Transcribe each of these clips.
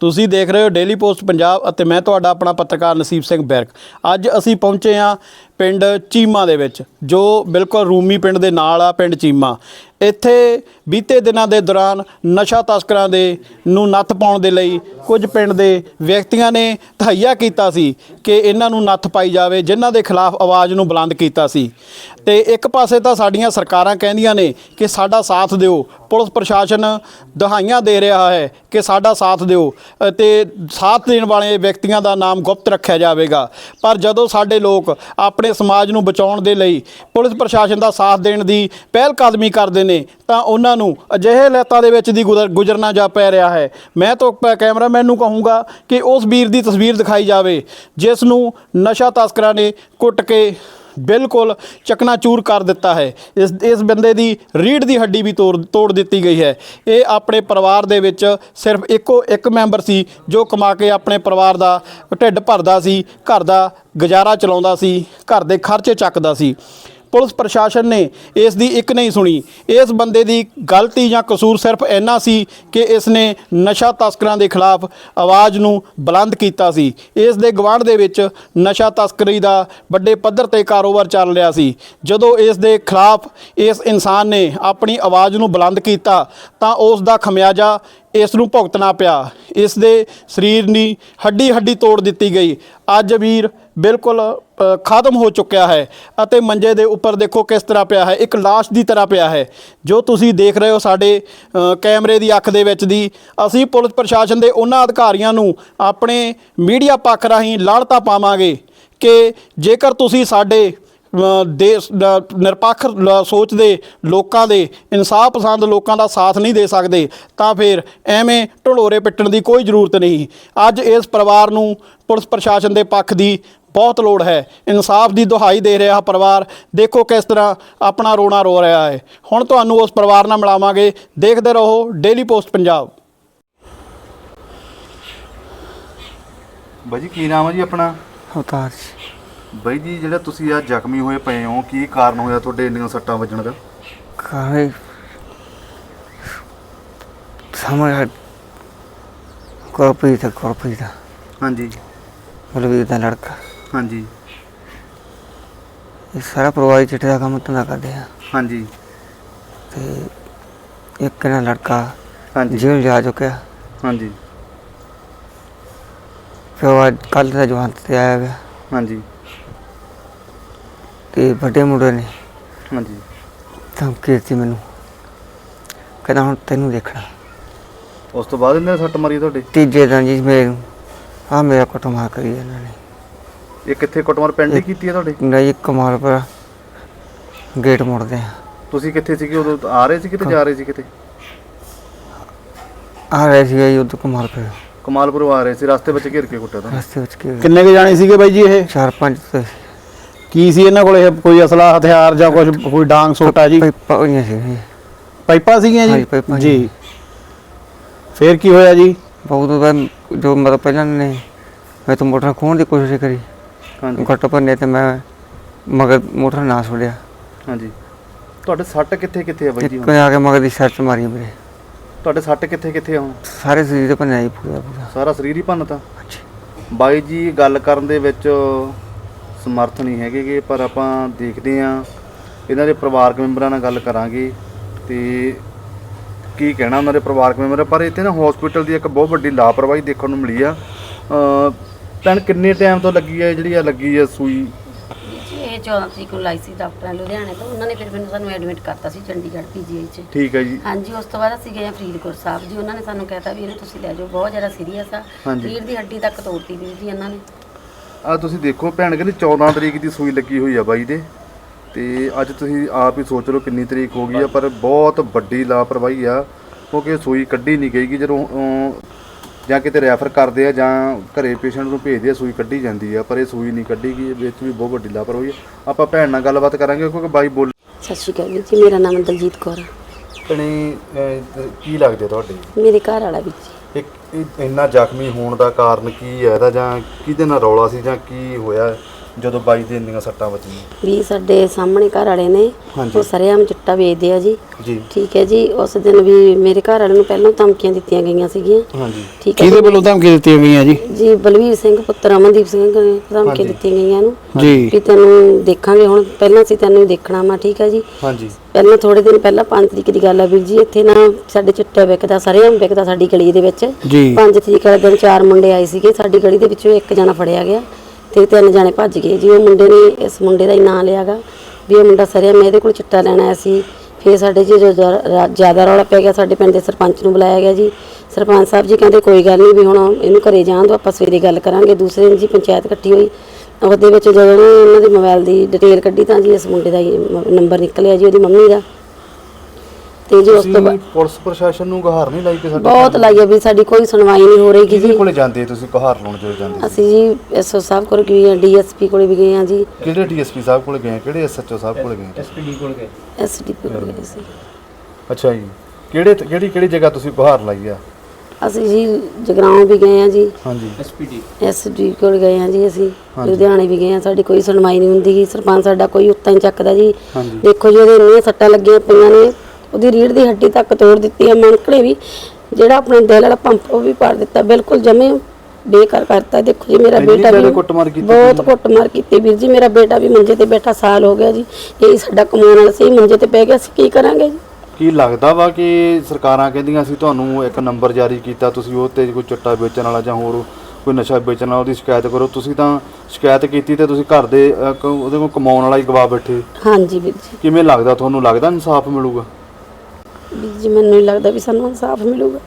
ਤੁਸੀਂ ਦੇਖ ਰਹੇ ਹੋ ਡੇਲੀ ਪੋਸਟ ਪੰਜਾਬ ਅਤੇ ਮੈਂ ਤੁਹਾਡਾ ਆਪਣਾ ਪੱਤਰਕਾਰ ਨਸੀਬ ਸਿੰਘ ਬੈਰਕ। ਅੱਜ ਅਸੀਂ ਪਹੁੰਚੇ ਹਾਂ ਪਿੰਡ ਚੀਮਾ ਦੇ ਵਿੱਚ, ਜੋ ਬਿਲਕੁਲ ਰੂਮੀ ਪਿੰਡ ਦੇ ਨਾਲ ਆ, ਪਿੰਡ ਚੀਮਾ। ਇੱਥੇ ਬੀਤੇ ਦਿਨਾਂ ਦੇ ਦੌਰਾਨ ਨਸ਼ਾ ਤਸਕਰਾਂ ਦੇ ਨੂੰ ਨੱਥ ਪਾਉਣ ਦੇ ਲਈ ਕੁਝ ਪਿੰਡ ਦੇ ਵਿਅਕਤੀਆਂ ਨੇ ਤਹਈਆ ਕੀਤਾ ਸੀ ਕਿ ਇਹਨਾਂ ਨੂੰ ਨੱਥ ਪਾਈ ਜਾਵੇ, ਜਿਨ੍ਹਾਂ ਦੇ ਖਿਲਾਫ ਆਵਾਜ਼ ਨੂੰ ਬੁਲੰਦ ਕੀਤਾ ਸੀ। ਤੇ ਇੱਕ ਪਾਸੇ ਤਾਂ ਸਾਡੀਆਂ ਸਰਕਾਰਾਂ ਕਹਿੰਦੀਆਂ ਨੇ ਕਿ ਸਾਡਾ ਸਾਥ ਦਿਓ, ਪੁਲਿਸ ਪ੍ਰਸ਼ਾਸਨ ਦਹਾਈਆਂ ਦੇ ਰਿਹਾ ਹੈ ਕਿ ਸਾਡਾ ਸਾਥ ਦਿਓ ਅਤੇ ਸਾਥ ਦੇਣ ਵਾਲੇ ਵਿਅਕਤੀਆਂ ਦਾ ਨਾਮ ਗੁਪਤ ਰੱਖਿਆ ਜਾਵੇਗਾ। ਪਰ ਜਦੋਂ ਸਾਡੇ ਲੋਕ ਆਪਣੇ ਸਮਾਜ ਨੂੰ ਬਚਾਉਣ ਦੇ ਲਈ ਪੁਲਿਸ ਪ੍ਰਸ਼ਾਸਨ ਦਾ ਸਾਥ ਦੇਣ ਦੀ ਪਹਿਲ ਕਦਮੀ ਕਰਦੇ ਨੇ, ਤਾਂ ਉਹਨਾਂ ਨੂੰ ਅਜਿਹੇ ਹਾਲਾਤਾਂ ਦੇ ਵਿੱਚ ਦੀ ਗੁਜ਼ਰ- ਗੁਜ਼ਰਨਾ ਜਾ ਪੈ ਰਿਹਾ ਹੈ। ਮੈਂ ਤਾਂ ਕੈਮਰਾਮੈਨ ਨੂੰ ਕਹੂੰਗਾ ਕਿ ਉਸ ਵੀਰ ਦੀ ਤਸਵੀਰ ਦਿਖਾਈ ਜਾਵੇ, ਜਿਸ ਨੂੰ ਨਸ਼ਾ ਤਸਕਰਾਂ ਨੇ ਕੁੱਟ ਕੇ ਬਿਲਕੁਲ ਚਕਨਾਚੂਰ ਕਰ ਦਿੱਤਾ ਹੈ। ਇਸ ਇਸ ਬੰਦੇ ਦੀ ਰੀੜ ਦੀ ਹੱਡੀ ਵੀ ਤੋੜ ਤੋੜ ਦਿੱਤੀ ਗਈ ਹੈ। ਇਹ ਆਪਣੇ ਪਰਿਵਾਰ ਦੇ ਵਿੱਚ ਸਿਰਫ ਇੱਕੋ ਇੱਕ ਮੈਂਬਰ ਸੀ, ਜੋ ਕਮਾ ਕੇ ਆਪਣੇ ਪਰਿਵਾਰ ਦਾ ਢਿੱਡ ਭਰਦਾ ਸੀ, ਘਰ ਦਾ ਗੁਜ਼ਾਰਾ ਚਲਾਉਂਦਾ ਸੀ, ਘਰ ਦੇ ਖਰਚੇ ਚੱਕਦਾ ਸੀ। ਪੁਲਿਸ ਪ੍ਰਸ਼ਾਸਨ ਨੇ ਇਸ ਦੀ ਇੱਕ ਨਹੀਂ ਸੁਣੀ। ਇਸ ਬੰਦੇ ਦੀ ਗਲਤੀ ਜਾਂ ਕਸੂਰ ਸਿਰਫ ਇੰਨਾ ਸੀ ਕਿ ਇਸ ਨੇ ਨਸ਼ਾ ਤਸਕਰਾਂ ਦੇ ਖਿਲਾਫ ਆਵਾਜ਼ ਨੂੰ ਬੁਲੰਦ ਕੀਤਾ ਸੀ। ਇਸ ਦੇ ਗਵਾਂਢ ਦੇ ਵਿੱਚ ਨਸ਼ਾ ਤਸਕਰੀ ਦਾ ਵੱਡੇ ਪੱਧਰ ਤੇ ਕਾਰੋਬਾਰ ਚੱਲ ਰਿਹਾ ਸੀ। ਜਦੋਂ ਇਸ ਦੇ ਖਿਲਾਫ ਇਸ ਇਨਸਾਨ ਨੇ ਆਪਣੀ ਆਵਾਜ਼ ਨੂੰ ਬੁਲੰਦ ਕੀਤਾ ਤਾਂ ਉਸ ਦਾ ਖਮਿਆਜਾ ਇਸ ਨੂੰ ਭੁਗਤਣਾ ਪਿਆ। ਇਸ ਦੇ ਸਰੀਰ ਦੀ ਹੱਡੀ ਹੱਡੀ ਤੋੜ ਦਿੱਤੀ ਗਈ। ਅੱਜ ਵੀਰ ਬਿਲਕੁਲ ਖਤਮ ਹੋ ਚੁੱਕਿਆ ਹੈ ਅਤੇ ਮੰਜੇ ਦੇ ਉੱਪਰ ਦੇਖੋ ਕਿਸ ਤਰ੍ਹਾਂ ਪਿਆ ਹੈ। ਇੱਕ ਲਾਸ਼ ਦੀ ਤਰ੍ਹਾਂ ਪਿਆ ਹੈ। ਜੋ ਤੁਸੀਂ ਦੇਖ ਰਹੇ ਹੋ ਸਾਡੇ ਕੈਮਰੇ ਦੀ ਅੱਖ ਦੇ ਵਿੱਚ ਦੀ, ਅਸੀਂ ਪੁਲਿਸ ਪ੍ਰਸ਼ਾਸਨ ਦੇ ਉਹਨਾਂ ਅਧਿਕਾਰੀਆਂ ਨੂੰ ਆਪਣੇ ਮੀਡੀਆ ਪੱਖ ਰਾਹੀਂ ਲਾਹਣਤਾ ਪਾਵਾਂਗੇ ਕਿ ਜੇਕਰ ਤੁਸੀਂ ਸਾਡੇ ਦੇਸ਼ ਦਾ ਨਿਰਪੱਖ ਸੋਚ ਦੇ ਲੋਕਾਂ ਦੇ ਇਨਸਾਫ ਪਸੰਦ ਲੋਕਾਂ ਦਾ ਸਾਥ ਨਹੀਂ ਦੇ ਸਕਦੇ ਤਾਂ ਫਿਰ ਐਵੇਂ ਢਲੋਰੇ ਪਿੱਟਣ ਦੀ ਕੋਈ ਜ਼ਰੂਰਤ ਨਹੀਂ। ਅੱਜ ਇਸ ਪਰਿਵਾਰ ਨੂੰ ਪੁਲਿਸ ਪ੍ਰਸ਼ਾਸਨ ਦੇ ਪੱਖ ਦੀ ਬਹੁਤ ਲੋੜ ਹੈ। ਇਨਸਾਫ ਦੀ ਦੁਹਾਈ ਦੇ ਰਿਹਾ ਪਰਿਵਾਰ ਦੇਖੋ ਕਿਸ ਤਰ੍ਹਾਂ ਆਪਣਾ ਰੋਣਾ ਰੋ ਰਿਹਾ ਹੈ। ਹੁਣ ਤੁਹਾਨੂੰ ਉਸ ਪਰਿਵਾਰ ਨਾਲ ਮਿਲਾਵਾਂਗੇ। ਦੇਖਦੇ ਰਹੋ ਡੇਲੀ ਪੋਸਟ ਪੰਜਾਬ ਬਾਈ ਜੀ ਕੀ ਨਾਮ ਹੈ ਜੀ ਆਪਣਾ? ਅਵਤਾਰ ਬਾਈ ਜੀ ਜਿਹੜਾ ਤੁਸੀਂ ਆ ਜ਼ਖਮੀ ਹੋਏ ਪਏ ਹੋ ਕੀ ਕਾਰਨ ਹੋਇਆ ਤੁਹਾਡੇ ਇੰਨੀਆਂ ਸੱਟਾਂ ਵੱਜਣ ਦਾ? ਕਾਹੇ? ਸਮਝ ਗੁਰਪ੍ਰੀਤ ਗੁਰਪ੍ਰੀਤ ਹਾਂਜੀ। ਬਲਵੀਰ ਦਾ ਲੜਕਾ। ਹਾਂਜੀ। ਇਹ ਸਾਰਾ ਪਰਿਵਾਰ ਹੀ ਚਿੱਟੇ ਦਾ ਕੰਮ ਧੰਦਾ ਕਰਦੇ ਆ। ਹਾਂਜੀ। ਤੇ ਇੱਕ ਨਾ ਲੜਕਾ ਹਾਂਜੀ। ਜੇਲ੍ਹ ਜਾ ਚੁੱਕਿਆ। ਹਾਂਜੀ। ਫਿਰ ਕੱਲ ਦਾ ਜਵਾਨ ਤੇ ਆਇਆ ਗਿਆ ਹਾਂਜੀ। ਤੇ ਵੱਡੇ ਮੁੰਡੇ ਨੇ। ਹਾਂਜੀ। ਧਮਕੀ ਦਿੱਤੀ ਮੈਨੂੰ। ਕਹਿੰਦਾ ਹੁਣ ਤੈਨੂੰ ਦੇਖਣਾ। ਉਸ ਤੋਂ ਬਾਅਦ ਇਹਨੇ ਸੱਟ ਮਾਰੀ ਤੁਹਾਡੇ? ਤੀਜੇ ਦਿਨ ਜੀ ਮੇਰੇ ਆ ਮੇਰਾ ਕੁੱਟਮਾਰ ਕਰੀ ਇਹਨਾਂ ਨੇ। ਇਹ ਕਿੱਥੇ ਕੁੱਟਮਾਰ ਪਿੰਡ ਹੀ ਕੀਤੀ ਹੈ ਤੁਹਾਡੇ? ਨਹੀਂ ਕਮਾਲ ਪਰ ਗੇਟ ਮੁੜਦੇ ਆ। ਤੁਸੀਂ ਕਿੱਥੇ ਸੀਗੇ? ਉਦੋਂ ਆ ਰਹੇ ਸੀ ਕਿਤੇ? ਜਾ ਰਹੇ ਸੀ ਕਿਤੇ? ਆ ਰਹੇ ਸੀ ਜੀ ਉਦੋਂ ਕਮਾਲ ਪਰ ਕਮਾਲਪੁਰ ਆ ਰਹੇ ਸੀ। ਰਸਤੇ ਵਿੱਚ ਘਿਰ ਕੇ ਕੁੱਟਿਆ ਤਾਂ। ਰਸਤੇ ਵਿੱਚ ਕੀ। ਕਿੰਨੇ ਕੁ ਜਾਣੇ ਸੀਗੇ ਬਾਈ ਜੀ ਇਹ? ਚਾਰ ਪੰਜ ਤੇ। ਕੀ ਸੀ ਇਹਨਾਂ ਕੋਲੇ? ਕੋਈ ਅਸਲਾ ਹਥਿਆਰ ਜਾਂ ਕੁਝ ਕੋਈ ਡਾਂਗ ਸੋਟਾ ਜੀ? ਪਾਈਪਾਂ ਹੋਈਆਂ ਸੀ। ਜੀ। ਪਾਈਪਾਂ ਸੀਗੀਆਂ ਹਾਂਜੀ, ਜੀ ਪਾਈਪਾਂ ਜੀ। ਜੀ। ਫੇਰ ਕੀ ਹੋਇਆ ਜੀ? ਬਹੁਤ ਵਾਰ ਜੋ ਮਤਲਬ ਪਹਿਲਾਂ ਨੇ ਮੈਂ ਤਾਂ ਮੋਟਰ ਖੋਣ ਦੀ ਕੋਸ਼ਿਸ਼ ਕਰੀ। ਹਾਂਜੀ। ਘੱਟ ਪੰਨੇ ਤੇ ਮੈਂ ਮਗਰ ਮੋਟਰ ਨਾ ਛੋੜਿਆ ਹਾਂਜੀ। ਤੁਹਾਡੇ ਸੱਟ ਕਿੱਥੇ ਕਿੱਥੇ ਆ ਬਾਈ ਜੀ ਇੱਕ ਹੁਣ? ਆ ਕੇ ਮਗਰ ਦੀ ਸਰਚ ਮਾਰੀ ਮੇਰੇ ਤੁਹਾਡੇ ਸੱਟ ਕਿੱਥੇ ਕਿੱਥੇ ਆ ਹੁਣ? ਸਾਰੇ ਸਰੀਰ ਤੇ ਪੰਨਿਆ ਜੀ ਪੂਰਾ ਪੂਰਾ। ਸਾਰਾ ਸਰੀਰ ਹੀ ਭੰਨਤਾ? ਹਾਂਜੀ। ਬਾਈ ਜੀ ਗੱਲ ਕਰਨ ਦੇ ਵਿੱਚ ਸਮਰਥ ਨਹੀਂ ਹੈਗੇਗੇ ਪਰ ਆਪਾਂ ਦੇਖਦੇ ਆਂ। ਇਹਨਾਂ ਦੇ ਪਰਿਵਾਰਕ ਮੈਂਬਰਾਂ ਨਾਲ ਗੱਲ ਕਰਾਂਗੇ ਤੇ ਕੀ ਕਹਿਣਾ ਉਹਨਾਂ ਦੇ ਪਰਿਵਾਰਕ ਮੈਂਬਰ ਪਰ ਇੱਥੇ ਨਾ ਹਸਪੀਟਲ ਦੀ ਇੱਕ ਬਹੁਤ ਵੱਡੀ ਲਾਪਰਵਾਹੀ ਦੇਖਣ ਨੂੰ ਮਿਲੀ ਆ। ਭੈਣ ਕਿੰਨੇ ਟਾਈਮ ਤੋਂ ਲੱਗੀ ਹੈ ਜਿਹੜੀ ਆ ਲੱਗੀ ਹੈ ਸੂਈ? ਜੀ ਇਹ 14 ਤਰੀਕ ਨੂੰ ਲਾਈ ਸੀ ਡਾਕਟਰਾਂ ਲੁਧਿਆਣੇ ਤੋਂ। ਉਹਨਾਂ ਨੇ ਫਿਰ ਮੈਨੂੰ ਸਾਨੂੰ ਐਡਮਿਟ ਕਰਤਾ ਸੀ ਚੰਡੀਗੜ੍ਹ ਪੀਜੀਆਈ 'ਚ। ਠੀਕ ਹੈ ਜੀ। ਹਾਂਜੀ ਉਸ ਤੋਂ ਬਾਅਦ ਅਸੀਂ ਗਏ ਫਰੀਦਕੋਟ ਸਾਹਿਬ ਜੀ। ਉਹਨਾਂ ਨੇ ਸਾਨੂੰ ਕਹਿਤਾ ਵੀ ਇਹਨੂੰ ਤੁਸੀਂ ਲੈ ਜਾਓ ਬਹੁਤ ਜ਼ਿਆਦਾ ਸੀਰੀਅਸ ਆ। ਰੀੜ ਦੀ ਹੱਡੀ ਤੱਕ ਤੋੜਤੀ ਵੀਰ ਜੀ ਇਹਨਾਂ ਨੇ। ਆ ਤੁਸੀਂ ਦੇਖੋ ਭੈਣ ਕਹਿੰਦੀ 14 ਤਰੀਕ ਦੀ ਸੂਈ ਲੱਗੀ ਹੋਈ ਆ ਬਾਈ ਦੇ। ਤੇ ਅੱਜ ਤੁਸੀਂ ਆਪ ਹੀ ਸੋਚ ਲਓ ਕਿੰਨੀ ਤਰੀਕ ਹੋ ਗਈ ਆ ਪਰ ਬਹੁਤ ਵੱਡੀ ਲਾਪਰਵਾਹੀ ਆ ਕਿਉਂਕਿ ਸੂਈ ਕੱਢੀ ਨਹੀਂ ਗਈ ਕਿ ਜਦੋਂ ਜਾਂ ਕਿਤੇ ਰੈਫਰ ਕਰਦੇ ਆ ਜਾਂ ਘਰੇ ਪੇਸ਼ੈਂਟ ਨੂੰ ਭੇਜਦੇ ਆ ਸੂਈ ਕੱਢੀ ਜਾਂਦੀ ਆ ਪਰ ਇਹ ਸੂਈ ਨਹੀਂ ਕੱਢੀ ਗਈ ਵਿੱਚ ਵੀ ਬਹੁਤ ਵੱਡੀ ਲਾਪਰਵਾਹੀ ਆ। ਆਪਾਂ ਭੈਣ ਨਾਲ ਗੱਲਬਾਤ ਕਰਾਂਗੇ ਕਿਉਂਕਿ ਬਾਈ ਬੋਲ ਸਤਿ ਸ਼੍ਰੀ ਅਕਾਲ ਵੀਰ ਜੀ ਮੇਰਾ ਨਾਮ ਦਲਜੀਤ ਕੌਰ ਆ। ਕਣੀ ਕੀ ਲੱਗਦੇ ਤੁਹਾਡੇ? ਮੇਰੇ ਘਰ ਵਾਲਾ ਵੀਰ ਜੀ। ਇਹ ਇੰਨਾ ਜ਼ਖਮੀ ਹੋਣ ਦਾ ਕਾਰਨ ਕੀ ਹੈ? ਇਹਦਾ ਜਾਂ ਕਿਹਦੇ ਨਾਲ ਰੌਲਾ ਸੀ ਜਾਂ ਕੀ ਹੋਇਆ? ਜਦੋਂ ਬਾਈ ਦੇ ਇੰਨੀਆਂ ਸੱਟਾਂ ਵੱਜੀਆਂ? ਵੀ ਸਾਡੇ ਸਾਹਮਣੇ ਘਰ ਵਾਲੇ ਨੇ ਹਾਂਜੀ। ਉਹ ਸਰੇਆਮ ਚਿੱਟਾ ਵੇਚਦੇ ਆ ਜੀ। ਜੀ। ਠੀਕ ਹੈ ਜੀ ਉਸ ਦਿਨ ਵੀ ਮੇਰੇ ਘਰ ਵਾਲੇ ਨੂੰ ਪਹਿਲਾਂ ਧਮਕੀਆਂ ਦਿੱਤੀਆਂ ਗਈਆਂ ਸੀਗੀਆਂ। ਹਾਂਜੀ। ਠੀਕ ਹੈ ਕਿਹਦੇ। ਵੱਲੋਂ ਧਮਕੀ ਦਿੱਤੀਆਂ ਗਈਆਂ ਜੀ? ਜੀ ਬਲਵੀਰ ਸਿੰਘ ਪੁੱਤਰ ਅਮਨਦੀਪ ਸਿੰਘ ਨੇ ਹਾਂਜੀ। ਧਮਕੀਆਂ ਦਿੱਤੀਆਂ ਗਈਆਂ ਨੂੰ। ਜੀ। ਵੀ ਤੈਨੂੰ ਦੇਖਾਂਗੇ ਹੁਣ ਪਹਿਲਾਂ ਅਸੀਂ ਤੈਨੂੰ ਦੇਖਣਾ ਵਾ ਠੀਕ ਹੈ ਜੀ। ਹਾਂਜੀ। ਪਹਿਲਾਂ ਥੋੜੇ ਦਿਨ ਪਹਿਲਾਂ 5 ਤਰੀਕ ਦੀ ਗੱਲ ਆ ਵੀਰ ਜੀ ਇੱਥੇ ਨਾ ਸਾਡੇ ਚਿੱਟਾ ਵਿਕਦਾ ਸਰੇਆਮ ਵਿਕਦਾ ਸਾਡੀ ਗਲੀ ਦੇ ਵਿੱਚ। ਜੀ। 5 ਤਰੀਕ ਵਾਲੇ ਦਿਨ ਚਾਰ ਮੁੰਡੇ ਆਏ ਸੀਗੇ ਸਾਡੀ ਗਲੀ ਦੇ ਵਿੱਚੋਂ ਇੱਕ ਜਣਾ ਫੜਿਆ ਗਿਆ। ਤੇ ਤਿੰਨ ਜਾਣੇ ਭੱਜ ਗਏ ਜੀ। ਉਹ ਮੁੰਡੇ ਨੇ ਇਸ ਮੁੰਡੇ ਦਾ ਹੀ ਨਾਂ ਲਿਆਗਾ ਵੀ ਇਹ ਮੁੰਡਾ ਸਰਿਆ, ਮੈਂ ਇਹਦੇ ਕੋਲ ਚਿੱਟਾ ਲੈਣ ਆਇਆ ਸੀ। ਫਿਰ ਸਾਡੇ ਜੀ ਜੋ ਰਾ- ਜ਼ਿਆਦਾ ਰੌਲਾ ਪੈ ਗਿਆ, ਸਾਡੇ ਪਿੰਡ ਦੇ ਸਰਪੰਚ ਨੂੰ ਬੁਲਾਇਆ ਗਿਆ ਜੀ। ਸਰਪੰਚ ਸਾਹਿਬ ਜੀ ਕਹਿੰਦੇ, ਕੋਈ ਗੱਲ ਨਹੀਂ ਵੀ ਹੁਣ ਇਹਨੂੰ ਘਰੇ ਜਾਣ ਦਿਓ, ਆਪਾਂ ਸਵੇਰੇ ਗੱਲ ਕਰਾਂਗੇ। ਦੂਸਰੇ ਦਿਨ ਜੀ ਪੰਚਾਇਤ ਇਕੱਠੀ ਹੋਈ। ਉਹਦੇ ਵਿੱਚ ਜਦੋਂ ਨਾ ਉਹਨਾਂ ਦੇ ਮੋਬਾਈਲ ਦੀ ਡਿਟੇਲ ਕੱਢੀ ਤਾਂ ਜੀ ਇਸ ਮੁੰਡੇ ਦਾ ਹੀ ਨੰਬਰ ਨਿਕਲਿਆ ਜੀ, ਉਹਦੀ ਮੰਮੀ ਦਾ। ਤੇ ਜੀ ਉਸ ਤੋਂ ਬਾਅਦ। ਪੁਲਿਸ ਪ੍ਰਸ਼ਾਸਨ ਨੂੰ ਗੁਹਾਰ ਨਹੀਂ ਲਾਈ ਕਿ ਸਾਡੇ ਬਹੁਤ ਲਾਈਆ ਵੀ ਸਾਡੀ ਕੋਈ ਸੁਣਵਾਈ ਨਹੀਂ ਹੋ ਰਹੀ ਕਿ ਕਿਹਦੇ ਜੀ। ਕੋਲੇ ਜਾਂਦੇ ਤੁਸੀਂ ਗੁਹਾਰ ਲਾਉਣ ਜਦੋਂ ਜਾਂਦੇ ਅਸੀਂ ਜੀ ਐਸਓ ਸਾਹਿਬ ਕੋਲ ਗਏ ਹਾਂ ਡੀਐਸਪੀ ਕੋਲ ਵੀ ਗਏ ਹਾਂ ਜੀ। ਕਿਹੜੇ ਡੀਐਸਪੀ ਸਾਹਿਬ ਕੋਲੇ ਗਏ ਕਿਹੜੇ ਐਸਐਚਓ ਸਾਹਿਬ ਕੋਲੇ ਗਏ ਐਸਡੀਪੀ ਕੋਲ ਗਏ। ਸੀ। ਅੱਛਾ ਜੀ। ਕਿਹੜੇ ਕਿਹੜੀ ਕਿਹੜੀ ਜਗ੍ਹਾ ਤੁਸੀਂ ਗੁਹਾਰ ਲਾਈ ਆ? ਅਸੀਂ ਜੀ ਜਗਰਾਉਂ ਵੀ ਗਏ ਹਾਂ ਜੀ। ਹਾਂਜੀ। ਐਸਡੀ ਕੋਲ ਗਏ ਹਾਂ ਜੀ ਅਸੀਂ। ਹਾਂਜੀ। ਲੁਧਿਆਣੇ ਵੀ ਗਏ ਹਾਂ ਸਾਡੀ ਕੋਈ ਸੁਣਵਾਈ ਨਹੀਂ ਹੁੰਦੀ। ਸਰਪੰਚ ਸਾਡਾ ਕੋਈ ਉੱਤਾ ਨਹੀਂ ਚੱਕਦਾ ਜੀ। ਹਾਂਜੀ। ਦੇਖੋ ਜੀ ਉਹਦੇ ਇੰਨੀਆਂ ਸੱਟਾਂ ਲੱਗੀਆਂ ਪਈਆਂ ਨੇ। ਉਹਦੀ ਰੀੜ ਦੀ ਹੱਡੀ ਤੱਕ ਤੋੜ ਦਿੱਤੀ ਹੈ ਮਣਕੜੇ ਵੀ ਜਿਹੜਾ ਆਪਣੇ ਦਿਲ ਵਾਲਾ ਪੰਪ ਉਹ ਵੀ ਪਾੜ ਦਿੱਤਾ ਬਿਲਕੁਲ ਜਮੇ ਬੇਕਾਰ ਕਰਤਾ ਦੇਖੋ ਜੀ ਮੇਰਾ ਬੇਟਾ ਵੀ ਬਹੁਤ ਕੁੱਟਮਾਰ ਕੀਤੀ ਵੀਰ ਜੀ ਮੇਰਾ ਬੇਟਾ ਵੀ ਮੰਜੇ ਤੇ ਬੈਠਾ ਸਾਲ ਹੋ ਗਿਆ ਜੀ। ਇਹ ਸਾਡਾ ਕਮਾਉਣ ਵਾਲਾ ਸੀ ਮੰਜੇ ਤੇ ਪੈ ਗਿਆ ਅਸੀਂ ਕੀ ਕਰਾਂਗੇ ਜੀ? ਕੀ ਲੱਗਦਾ ਵਾ ਕਿ ਸਰਕਾਰਾਂ ਕਹਿੰਦੀਆਂ ਸੀ ਤੁਹਾਨੂੰ ਇੱਕ ਨੰਬਰ ਜਾਰੀ ਕੀਤਾ ਤੁਸੀਂ ਉਹ ਤੇ ਕੋਈ ਚਿੱਟਾ ਵੇਚਣ ਵਾਲਾ ਜਾਂ ਹੋਰ ਕੋਈ ਨਸ਼ਾ ਵੇਚਣ ਵਾਲਾ ਉਹਦੀ ਸ਼ਿਕਾਇਤ ਕਰੋ। ਤੁਸੀਂ ਤਾਂ ਸ਼ਿਕਾਇਤ ਕੀਤੀ ਤੇ ਤੁਸੀਂ ਘਰ ਦੇ ਉਹਦੇ ਕੋਲ ਕਮਾਉਣ ਵਾਲਾ ਹੀ ਗਵਾ ਬੈਠੇ। ਹਾਂਜੀ ਵੀਰ ਜੀ। ਕਿਵੇਂ ਲੱਗਦਾ? ਤੁਹਾਨੂੰ ਲੱਗਦਾ ਇਨਸਾਫ ਮਿਲੂਗਾ? ਵੀਰ ਜੀ ਮੈਨੂੰ ਨਹੀਂ ਲੱਗਦਾ ਵੀ ਸਾਨੂੰ ਇਨਸਾਫ ਮਿਲੂਗਾ।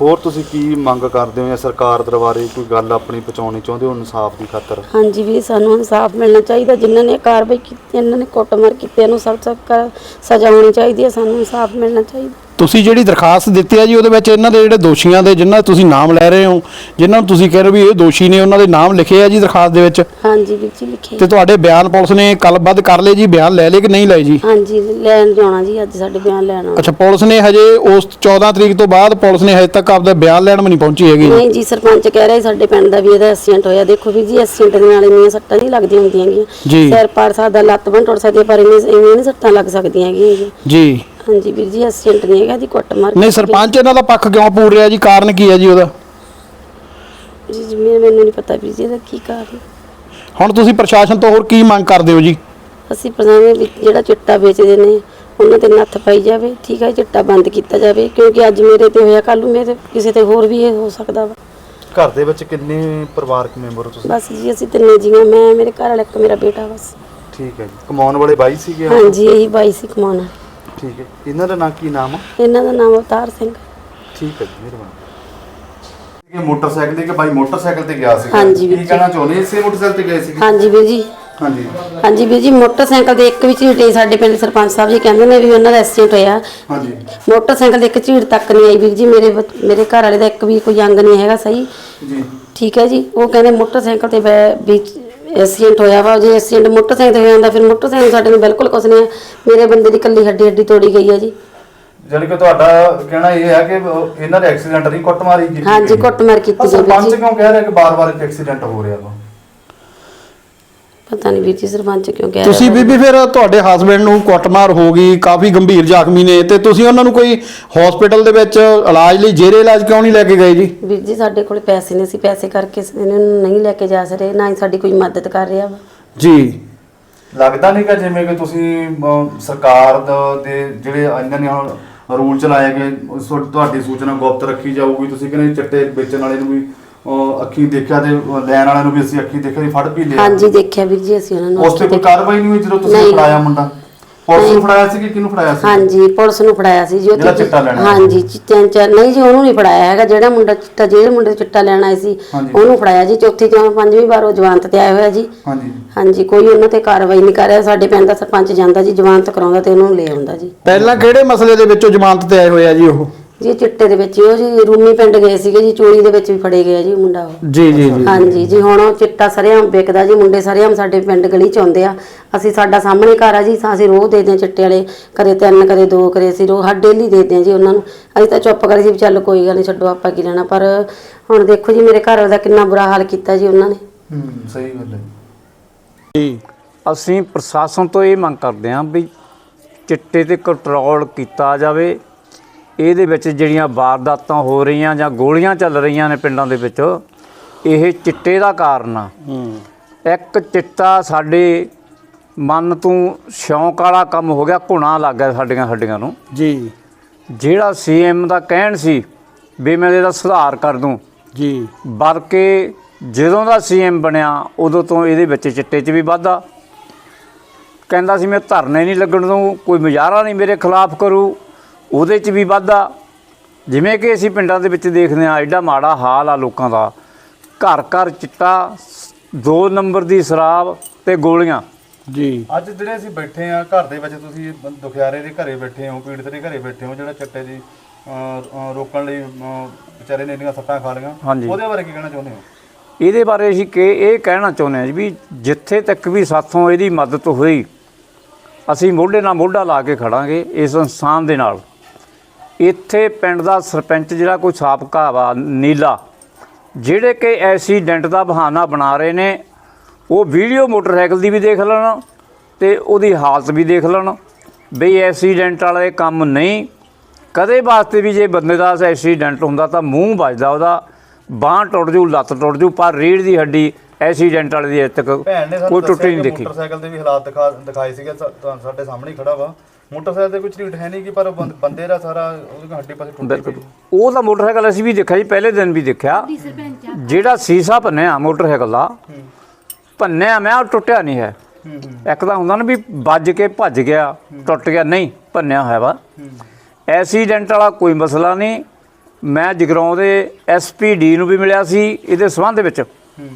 ਹੋਰ ਤੁਸੀਂ ਕੀ ਮੰਗ ਕਰਦੇ ਹੋ ਜਾਂ ਸਰਕਾਰ ਦਰਬਾਰੇ ਕੋਈ ਗੱਲ ਆਪਣੀ ਪਹੁੰਚਾਉਣੀ ਚਾਹੁੰਦੇ ਹੋ ਇਨਸਾਫ ਦੀ ਖਾਤਰ? ਹਾਂਜੀ ਵੀ ਸਾਨੂੰ ਇਨਸਾਫ ਮਿਲਣਾ ਚਾਹੀਦਾ। ਜਿਨ੍ਹਾਂ ਨੇ ਕਾਰਵਾਈ ਕੀਤੀ ਇਹਨਾਂ ਨੇ ਕੁੱਟਮਾਰ ਕੀਤੀ ਇਹਨੂੰ ਸਭ ਸਖਤ ਸਜ਼ਾ ਹੋਣੀ ਚਾਹੀਦੀ ਹੈ। ਸਾਨੂੰ ਇਨਸਾਫ ਮਿਲਣਾ ਚਾਹੀਦਾ। ਤੁਸੀਂ ਜਿਹੜੀ ਦਰਖਾਸਤ ਦਿੱਤੀ ਹੈ ਜੀ ਉਹਦੇ ਵਿੱਚ ਇਹਨਾਂ ਦੇ ਜਿਹੜੇ ਦੋਸ਼ੀਆਂ ਦੇ ਜਿਨ੍ਹਾਂ ਦੇ ਤੁਸੀਂ ਨਾਮ ਲੈ ਰਹੇ ਹੋ ਜਿਨ੍ਹਾਂ ਨੂੰ ਤੁਸੀਂ ਕਹਿ ਰਹੇ ਹੋ ਵੀ ਇਹ ਦੋਸ਼ੀ ਨੇ ਉਹਨਾਂ ਦੇ ਨਾਮ ਲਿਖੇ ਆ ਜੀ ਦਰਖਾਸਤ ਦੇ ਵਿੱਚ? ਹਾਂਜੀ ਵੀਰ ਜੀ ਲਿਖੇ ਤੇ ਤੁਹਾਡੇ ਬਿਆਨ ਪੁਲਿਸ ਨੇ ਕਲਬੱਧ ਕਰ ਲਏ ਜੀ ਬਿਆਨ ਲੈ ਲਏ ਕਿ ਨਹੀਂ ਲਏ ਜੀ? ਹਾਂਜੀ ਲੈਣ ਜਾਣਾ ਜੀ ਅੱਜ ਸਾਡੇ ਬਿਆਨ ਲੈਣ ਆਉਣਾ। ਅੱਛਾ ਪੁਲਿਸ ਨੇ ਹਜੇ ਉਸ 14 ਤਰੀਕ ਤੋਂ ਬਾਅਦ ਪੁਲਿਸ ਨੇ ਹਜੇ ਤੱਕ ਆਪਦਾ ਬਿਆਨ ਲੈਣ ਵੀ ਨਹੀਂ ਪਹੁੰਚੀ ਹੈਗੀ ਜੀ। ਨਹੀਂ ਜੀ ਸਰਪੰਚ ਕਹਿ ਰਿਹਾ ਸੀ ਸਾਡੇ ਪਿੰਡ ਦਾ ਵੀ ਇਹਦਾ ਐਕਸੀਡੈਂਟ ਹੋਇਆ। ਦੇਖੋ ਵੀ ਜੀ ਐਕਸੀਡੈਂਟ ਦੇ ਨਾਲ ਇੰਨੀਆਂ ਸੱਟਾਂ ਨਹੀਂ ਲੱਗਦੀਆਂ ਹੁੰਦੀਆਂ ਜੀ। ਹੈਗੀਆਂ ਸਿਰ ਪਾੜ ਸਕਦਾ ਲੱਤ ਬਣ ਟੁੱਟ ਸਕਦੀ ਹੈ, ਪਰ ਇੰਨੀ ਇੰਨੀਆਂ ਨਹੀਂ ਸੱਟਾਂ ਲੱਗ ਸਕਦੀਆਂ ਹੈਗੀਆਂ ਜੀ। ਜੀ। ਹਾਂਜੀ ਵੀਰ ਜੀ ਐਕਸੀਡੈਂਟ ਨਹੀਂ ਹੈਗਾ ਜੀ ਕੁੱਟਮਾਰ ਨਹੀਂ ਸਰਪੰਚ ਇਹਨਾਂ ਦਾ ਪੱਖ ਕਿਉਂ ਪੂਰ ਰਿਹਾ ਜੀ? ਕਾਰਨ ਕੀ ਹੈ ਜੀ ਉਹਦਾ? ਜੀ ਜੀ, ਮੈਨੂੰ ਮੈਨੂੰ ਨਹੀਂ ਪਤਾ ਵੀਰ ਜੀ ਇਹਦਾ ਕੀ ਕਾਰਨ ਹੁਣ ਤੁਸੀਂ ਪ੍ਰਸ਼ਾਸਨ ਤੋਂ ਹੋਰ ਕੀ ਮੰਗ ਕਰਦੇ ਹੋ ਜੀ? ਅਸੀਂ ਪ੍ਰਧਾਨ ਵੀ ਜਿਹੜਾ ਚਿੱਟਾ ਵੇਚਦੇ ਨੇ ਉਹਨਾਂ ਤੇ ਨੱਥ ਪਾਈ ਜਾਵੇ ਠੀਕ ਹੈ ਚਿੱਟਾ ਬੰਦ ਕੀਤਾ ਜਾਵੇ ਕਿਉਂਕਿ ਅੱਜ ਮੇਰੇ ਤੇ ਹੋਇਆ ਕੱਲ ਨੂੰ ਮੇਰੇ ਕਿਸੇ ਤੇ ਹੋਰ ਵੀ ਇਹ ਹੋ ਸਕਦਾ ਵਾ। ਘਰ ਦੇ ਵਿੱਚ ਕਿੰਨੇ ਪਰਿਵਾਰਕ ਮੈਂਬਰ ਹੋ ਤੁਸੀਂ? ਬਸ ਜੀ ਅਸੀਂ ਤਿੰਨੇ ਜੀਆਂ ਮੈਂ ਮੇਰੇ ਘਰ ਵਾਲਾ ਇੱਕ ਮੇਰਾ ਬੇਟਾ ਬਸ। ਠੀਕ ਹੈ ਜੀ। ਕਮਾਉਣ ਵਾਲੇ ਬਾਈ ਸੀਗੇ? ਹਾਂਜੀ ਇਹੀ ਬਾਈ ਸੀ ਕਮਾਉਣਾ ਠੀਕ ਹੈ। ਇਹਨਾਂ ਦਾ ਨਾਂ ਕੀ ਨਾਮ ਆ? ਇਹਨਾਂ ਦਾ ਨਾਮ ਅਵਤਾਰ ਸਿੰਘ। ਠੀਕ ਹੈ ਜੀ ਮਿਹਰਬਾਨੀ। ਇਹ ਮੋਟਰਸਾਈਕਲ ਤੇ ਕਿ ਬਾਈ ਮੋਟਰਸਾਈਕਲ ਤੇ ਗਿਆ ਸੀ ਹਾਂਜੀ ਵੀਰ ਕੀ ਜੀ। ਕਹਿਣਾ ਚਾਹੁੰਦੇ ਇਸੇ ਮੋਟਰਸਾਈਕਲ ਤੇ ਗਏ ਸੀ ਹਾਂਜੀ ਵੀਰ ਜੀ। ਹਾਂਜੀ। ਹਾਂਜੀ ਵੀਰ ਜੀ ਮੋਟਰਸਾਈਕਲ ਦੇ ਇੱਕ ਵੀ ਨਹੀਂ ਸਾਡੇ ਪਿੰਡ ਸਰਪੰਚ ਸਾਹਿਬ ਜੀ ਕਹਿੰਦੇ ਨੇ ਵੀ ਉਹਨਾਂ ਦਾ ਐਕਸੀਡੈਂਟ ਹੋਇਆ। ਹਾਂਜੀ। ਮੋਟਰਸਾਈਕਲ ਦੇ ਇੱਕ ਝੀਟ ਤੱਕ ਨਹੀਂ ਆਈ ਵੀਰ ਜੀ। ਮੇਰੇ ਬੱਚ- ਮੇਰੇ ਘਰ ਵਾਲੇ ਦਾ ਇੱਕ ਵੀ ਕੋਈ ਅੰਗ ਨਹੀਂ ਹੈਗਾ ਸਹੀ। ਜੀ। ਠੀਕ ਹੈ ਜੀ। ਉਹ ਕਹਿੰਦੇ ਮੋਟਰਸਾਈਕਲ ਤੇ ਬੈ- ਐਕਸੀਡੈਂਟ ਹੋਇਆ ਵਾ ਜੇ ਐਕਸੀਡੈਂਟ ਮੋਟਰਸਾਈਕਲ ਤੇ ਹੋਇਆ ਹੁੰਦਾ ਫਿਰ ਮੋਟਰਸਾਈਕਲ ਸਾਡੇ ਨੂੰ ਬਿਲਕੁਲ ਕੁਛ ਨਹੀਂ ਹੈ। ਮੇਰੇ ਬੰਦੇ ਦੀ ਕੱਲੀ ਹੱਡੀ ਹੱਡੀ ਤੋੜੀ ਗਈ ਹੈ ਜੀ। ਜਾਨੀ ਕਿ ਤੁਹਾਡਾ ਕਹਿਣਾ ਇਹ ਹੈ ਕਿ ਉਹ- ਇਹਨਾਂ ਦੇ ਐਕਸੀਡੈਂਟ ਨਹੀਂ ਕੁੱਟਮਾਰੀ ਕੀਤੀ ਹਾਂਜੀ ਗਈ। ਕੁੱਟਮਾਰ ਕੀਤੀ ਪਰ ਗਈ ਵੀਰ ਸਰਪੰਚ ਜੀ। ਕਿਉਂ ਕਹਿ ਰਿਹਾ ਕਿ ਬਾਰ-ਬਾਰ ਇੱਕ ਐਕਸੀਡੈਂਟ ਹੋ ਰਿਹਾ ਵਾ? ਪਤਾ ਨਹੀਂ ਵੀਰ ਜੀ ਸਰਪੰਚ ਕਿਉਂ ਕਹਿ ਤੁਸੀਂ ਬੀਬੀ ਫਿਰ ਤੁਹਾਡੇ ਹਸਬੰਡ ਨੂੰ ਕੁੱਟਮਾਰ ਹੋ ਗਈ ਕਾਫੀ ਗੰਭੀਰ ਜ਼ਖਮੀ ਨੇ ਤੇ ਤੁਸੀਂ ਉਹਨਾਂ ਨੂੰ ਕੋਈ ਹਸਪੀਟਲ ਦੇ ਵਿੱਚ ਇਲਾਜ ਲਈ ਜੇਰੇ ਇਲਾਜ ਕਿਉਂ ਨਹੀਂ ਲੈ ਕੇ ਗਏ ਜੀ? ਵੀਰ ਜੀ ਸਾਡੇ ਕੋਲ ਪੈਸੇ ਨਹੀਂ ਸੀ ਪੈਸੇ ਕਰਕੇ ਇਹਨਾਂ ਨੂੰ ਨਹੀਂ ਲੈ ਕੇ ਜਾ ਸਕਦੇ ਨਾ ਹੀ ਸਾਡੀ ਕੋਈ ਮਦਦ ਕਰ ਰਿਹਾ ਵਾ। ਜੀ। ਲੱਗਦਾ ਨਹੀਂ ਕਿ ਜਿਵੇਂ ਕਿ ਤੁਸੀਂ ਅਮ, ਸਰਕਾਰ ਦਾ ਦੇ ਜਿਹੜੇ ਇਹਨਾਂ ਨੇ ਹੁਣ ਰੂਲ ਚਲਾਏ ਗਏ ਉਸ ਤੋਂ ਤੁਹਾਡੀ ਸੂਚਨਾ ਗੁਪਤ ਰੱਖੀ ਜਾਊਗੀ ਤੁਸੀਂ ਕਹਿੰਦੇ ਚਿੱਟੇ ਵੇਚਣ ਵਾਲੇ ਨੂੰ ਵੀ ਅੱਖੀਂ ਦੇਖਿਆ ਤੇ ਲੈਣ ਵਾਲਿਆਂ ਨੂੰ ਵੀ ਅਸੀਂ ਅੱਖੀਂ ਦੇਖਿਆ ਵੀ ਫੜ ਵੀ ਲਿਆ। ਹਾਂਜੀ ਦੇਖਿਆ ਵੀਰ ਜੀ ਅਸੀਂ ਉਹਨਾਂ ਨੂੰ ਉਸ ਤੇ ਕੋਈ ਕਾਰਵਾਈ ਨਹੀਂ ਹੋਈ ਜਦੋਂ ਤੁਸੀਂ ਨਹੀਂ। ਫੜਾਇਆ ਮੁੰਡਾ? ਪੁਲਿਸ ਨੂੰ। ਫੜਾਇਆ ਸੀ ਕਿ ਕਿਹਨੂੰ ਫੜਾਇਆ ਸੀ? ਹਾਂਜੀ ਪੁਲਿਸ ਨੂੰ ਫੜਾਇਆ ਸੀ ਜੀ ਉੱਥੇ ਜਿਹੜਾ ਚਿੱਟਾ ਲੈਣਾ ਹਾਂਜੀ ਚ ਨਹੀਂ ਜੀ ਉਹਨੂੰ ਨਹੀਂ ਫੜਾਇਆ ਹੈਗਾ ਜਿਹੜਾ ਮੁੰਡਾ ਚਿੱਟਾ ਜਿਹੜੇ ਮੁੰਡੇ ਤੋਂ ਚਿੱਟਾ ਲੈਣ ਆਏ ਸੀ ਹਾਂਜੀ। ਉਹਨੂੰ ਫੜਾਇਆ ਜੀ ਚੌਥੀ ਜਾਂ ਪੰਜਵੀਂ ਵਾਰ ਉਹ ਜਵਾਨਤ ਤੇ ਆਇਆ ਹੋਇਆ ਜੀ। ਹਾਂਜੀ। ਹਾਂਜੀ ਕੋਈ ਉਹਨਾਂ ਤੇ ਕਾਰਵਾਈ ਨਹੀਂ ਕਰ ਰਿਹਾ ਸਾਡੇ ਪਿੰਡ ਦਾ ਸਰਪੰਚ ਜਾਂਦਾ ਜੀ ਜਵਾਨਤ ਕਰਾਉਂਦਾ ਤੇ ਉਹਨੂੰ ਲੈ ਆਉਂਦਾ ਜੀ। ਪਹਿਲਾਂ ਕਿਹੜੇ ਮਸਲੇ ਦੇ ਵਿੱਚੋਂ ਜ਼ਮਾਨਤ ਤੇ ਆਏ ਹੋਏ ਆ ਜੀ ਉਹ? ਜੀ ਚਿੱਟੇ ਦੇ ਵਿੱਚ ਹੀ ਉਹ ਜੀ ਰੂਮੀ ਪਿੰਡ ਗਏ ਸੀਗੇ ਜੀ ਚੋਰੀ ਦੇ ਵਿੱਚ ਵੀ ਫੜੇ ਗਏ ਜੀ ਉਹ ਮੁੰਡਾ ਉਹ। ਜੀ ਜੀ ਜੀ ਹਾਂਜੀ ਜੀ ਹੁਣ ਉਹ ਚਿੱਟਾ ਸਰਿਆਮ ਵਿਕਦਾ ਜੀ ਮੁੰਡੇ ਸਰਿਆਮ ਸਾਡੇ ਪਿੰਡ ਗਲੀ ਚ ਆਉਂਦੇ ਆ। ਅਸੀਂ ਸਾਡਾ ਸਾਹਮਣੇ ਘਰ ਆ ਜੀ ਅਸੀਂ ਰੋਜ਼ ਦੇ ਦਿਆਂ ਚਿੱਟੇ ਵਾਲੇ ਕਰੇ ਤਿੰਨ ਕਰੇ ਦੋ ਕਰੇ ਅਸੀਂ ਰੋਜ਼ ਹਰ ਡੇਲੀ ਦੇ ਦਿਆਂ ਜੀ ਉਹਨਾਂ ਨੂੰ। ਅਸੀਂ ਤਾਂ ਚੁੱਪ ਕਰੀ ਸੀ ਵੀ ਚੱਲ ਕੋਈ ਗੱਲ ਨਹੀਂ ਛੱਡੋ ਆਪਾਂ ਕੀ ਲੈਣਾ ਪਰ ਹੁਣ ਦੇਖੋ ਜੀ ਮੇਰੇ ਘਰ ਦਾ ਕਿੰਨਾ ਬੁਰਾ ਹਾਲ ਕੀਤਾ ਜੀ ਉਹਨਾਂ ਨੇ। ਹੂੰ ਸਹੀ ਗੱਲ ਹੈ। ਜੀ ਅਸੀਂ ਪ੍ਰਸ਼ਾਸਨ ਤੋਂ ਇਹ ਮੰਗ ਕਰਦੇ ਹਾਂ ਵੀ ਚਿੱਟੇ ਤੇ ਕੰਟਰੋਲ ਕੀਤਾ ਜਾਵੇ। ਇਹਦੇ ਵਿੱਚ ਜਿਹੜੀਆਂ ਵਾਰਦਾਤਾਂ ਹੋ ਰਹੀਆਂ ਜਾਂ ਗੋਲੀਆਂ ਚੱਲ ਰਹੀਆਂ ਨੇ ਪਿੰਡਾਂ ਦੇ ਵਿੱਚ ਇਹ ਚਿੱਟੇ ਦਾ ਕਾਰਨ ਆ। ਇੱਕ ਚਿੱਟਾ ਸਾਡੇ ਮਨ ਤੋਂ ਸ਼ੌਂਕ ਵਾਲਾ ਕੰਮ ਹੋ ਗਿਆ ਘੁਣਾ ਲੱਗ ਗਿਆ ਸਾਡੀਆਂ ਹੱਡੀਆਂ ਨੂੰ। ਜੀ। ਜਿਹੜਾ ਸੀਐਮ ਦਾ ਕਹਿਣ ਸੀ ਵੀ ਮੈਂ ਇਹਦਾ ਸੁਧਾਰ ਕਰ ਦੂੰ। ਜੀ। ਬਲਕਿ ਜਦੋਂ ਦਾ ਸੀਐਮ ਬਣਿਆ ਉਦੋਂ ਤੋਂ ਇਹਦੇ ਵਿੱਚ ਚਿੱਟੇ 'ਚ ਵੀ ਵਾਧਾ ਕਹਿੰਦਾ ਸੀ ਮੈਂ ਧਰਨੇ ਨਹੀਂ ਲੱਗਣ ਦੂੰ ਕੋਈ ਮੁਜ਼ਾਹਰਾ ਨਹੀਂ ਮੇਰੇ ਖਿਲਾਫ ਕਰੂ। ਉਹਦੇ 'ਚ ਵੀ ਵਾਧਾ। ਜਿਵੇਂ ਕਿ ਅਸੀਂ ਪਿੰਡਾਂ ਦੇ ਵਿੱਚ ਦੇਖਦੇ ਹਾਂ ਐਡਾ ਮਾੜਾ ਹਾਲ ਆ ਲੋਕਾਂ ਦਾ। ਘਰ ਘਰ ਚਿੱਟਾ ਦੋ ਨੰਬਰ ਦੀ ਸ਼ਰਾਬ ਤੇ ਗੋਲੀਆਂ। ਜੀ। ਅੱਜ ਜਿਹੜੇ ਅਸੀਂ ਬੈਠੇ ਆ ਘਰ ਦੇ ਵਿੱਚ ਤੁਸੀਂ ਦੁਖਿਆਰੇ ਦੇ ਘਰੇ ਬੈਠੇ ਹੋ ਪੀੜਤ ਦੇ ਘਰੇ ਬੈਠੇ ਹੋ ਜਿਹੜਾ ਚੱਟੇ ਦੀ ਰੋਕਣ ਲਈ ਵਿਚਾਰੇ ਨੇ ਇੰਨੀਆਂ ਸੱਟਾਂ ਖਾ ਲਈਆਂ। ਉਹਦੇ ਬਾਰੇ ਕੀ ਕਹਿਣਾ ਚਾਹੁੰਦੇ ਹੋ? ਇਹਦੇ ਬਾਰੇ ਅਸੀਂ ਕਿ ਇਹ ਕਹਿਣਾ ਚਾਹੁੰਦੇ ਹਾਂ ਜੀ ਵੀ ਜਿੱਥੇ ਤੱਕ ਵੀ ਸਾਥੋਂ ਇਹਦੀ ਮਦਦ ਹੋਈ ਅਸੀਂ ਮੋਢੇ ਨਾਲ ਮੋਢਾ ਲਾ ਕੇ ਖੜਾਂਗੇ ਇਸ ਇਨਸਾਨ ਦੇ ਨਾਲ। ਇੱਥੇ ਪਿੰਡ ਦਾ ਸਰਪੰਚ ਜਿਹੜਾ ਕੋਈ ਸਾਬਕਾ ਵਾ ਨੀਲਾ ਜਿਹੜੇ ਕਿ ਐਕਸੀਡੈਂਟ ਦਾ ਬਹਾਨਾ ਬਣਾ ਰਹੇ ਨੇ ਉਹ ਵੀਡੀਓ ਮੋਟਰਸਾਈਕਲ ਦੀ ਵੀ ਦੇਖ ਲੈਣ ਤੇ ਉਹਦੀ ਹਾਲਤ ਵੀ ਦੇਖ ਲੈਣ। ਬਈ ਐਕਸੀਡੈਂਟ ਵਾਲੇ ਕੰਮ ਨਹੀਂ ਕਦੇ ਵਾਸਤੇ ਵੀ ਜੇ ਬੰਦੇ ਦਾ ਐਕਸੀਡੈਂਟ ਹੁੰਦਾ ਤਾਂ ਮੂੰਹ ਵੱਜਦਾ ਉਹਦਾ ਬਾਂਹ ਟੁੱਟ ਜੂ ਲੱਤ ਟੁੱਟ ਜੂ ਪਰ ਰੀੜ ਦੀ ਹੱਡੀ ਐਕਸੀਡੈਂਟ ਵਾਲੇ ਦੀ ਅਜੇ ਤੱਕ ਕੋਈ ਟੁੱਟੀ ਨਹੀਂ ਦੇਖੀ। ਮੋਟਰਸਾਈਕਲ ਦੇ ਵੀ ਹਾਲਾਤ ਦਿਖਾ ਦਿਖਾਏ ਸੀਗੇ ਸਾਡੇ ਸਾਹਮਣੇ ਖੜਾ ਵਾ। ਮੋਟਰਸਾਈਕਲ ਤੇ ਕੋਈ ਝਰੀਟ ਹੈ ਨਹੀਂ ਕਿ ਪਰ ਬੰਦ- ਬੰਦੇ ਦਾ ਸਾਰਾ ਉਹਦੀ ਹੱਡੀ ਪਾਸੇ ਟੁੱਟੀ ਬਿਲਕੁਲ। ਉਹ ਤਾਂ ਮੋਟਰਸਾਈਕਲ ਅਸੀਂ ਵੀ ਦੇਖਿਆ ਜੀ ਪਹਿਲੇ ਦਿਨ ਵੀ ਦੇਖਿਆ। ਜਿਹੜਾ ਸੀਸਾ ਭੰਨਿਆ ਮੋਟਰਸਾਈਕਲ ਦਾ ਭੰਨਿਆ ਮੈਂ ਉਹ ਟੁੱਟਿਆ ਨਹੀਂ ਹੈ। ਹੂੰ ਹੂੰ। ਇੱਕ ਤਾਂ ਹੁੰਦਾ ਨਾ ਵੀ ਵੱਜ ਕੇ ਭੱਜ ਗਿਆ ਟੁੱਟ ਗਿਆ ਨਹੀਂ ਭੰਨਿਆ ਹੋਇਆ ਵਾ। ਐਕਸੀਡੈਂਟ ਵਾਲਾ ਕੋਈ ਮਸਲਾ ਨਹੀਂ। ਮੈਂ ਜਗਰਾਉਂ ਦੇ ਐਸਪੀਡੀ ਨੂੰ ਵੀ ਮਿਲਿਆ ਸੀ ਇਹਦੇ ਸੰਬੰਧ ਵਿੱਚ। ਹੂੰ।